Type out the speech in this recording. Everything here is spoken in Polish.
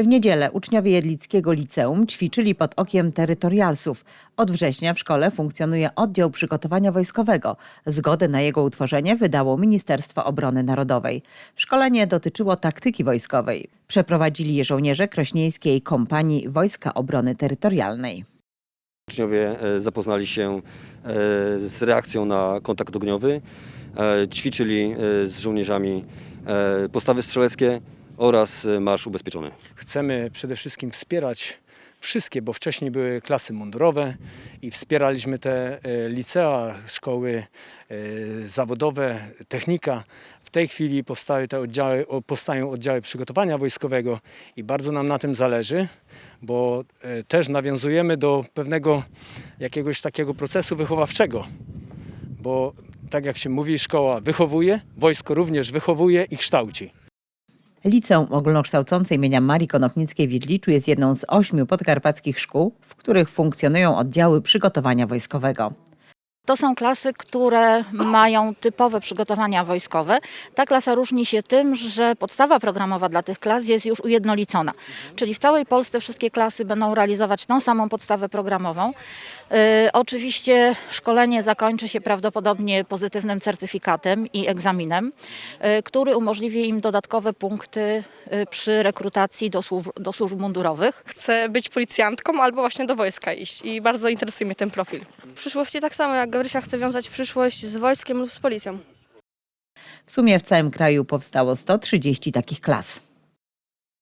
W niedzielę uczniowie Jedlickiego Liceum ćwiczyli pod okiem terytorialsów. Od września w szkole funkcjonuje oddział przygotowania wojskowego. Zgodę na jego utworzenie wydało Ministerstwo Obrony Narodowej. Szkolenie dotyczyło taktyki wojskowej. Przeprowadzili je żołnierze Krośnieńskiej Kompanii Wojska Obrony Terytorialnej. Uczniowie e, zapoznali się e, z reakcją na kontakt ogniowy, e, ćwiczyli z żołnierzami postawy strzeleckie oraz e, marsz ubezpieczony. Chcemy przede wszystkim wspierać wszystkie, bo wcześniej były klasy mundurowe i wspieraliśmy te e, licea, szkoły e, zawodowe, technika. W tej chwili powstały te oddziały, powstają oddziały przygotowania wojskowego i bardzo nam na tym zależy, bo też nawiązujemy do pewnego jakiegoś takiego procesu wychowawczego, bo tak jak się mówi, szkoła wychowuje, wojsko również wychowuje i kształci. Liceum Ogólnokształcące imienia Marii Konopnickiej w jest jedną z ośmiu podkarpackich szkół, w których funkcjonują oddziały przygotowania wojskowego. To są klasy, które mają typowe przygotowania wojskowe. Ta klasa różni się tym, że podstawa programowa dla tych klas jest już ujednolicona. Czyli w całej Polsce wszystkie klasy będą realizować tą samą podstawę programową. Yy, oczywiście szkolenie zakończy się prawdopodobnie pozytywnym certyfikatem i egzaminem, yy, który umożliwi im dodatkowe punkty yy, przy rekrutacji do służb, do służb mundurowych. chcę być policjantką albo właśnie do wojska iść i bardzo interesuje mnie ten profil. W przyszłości tak samo jak Gabrysia chce wiązać przyszłość z wojskiem lub z policją. W sumie w całym kraju powstało 130 takich klas.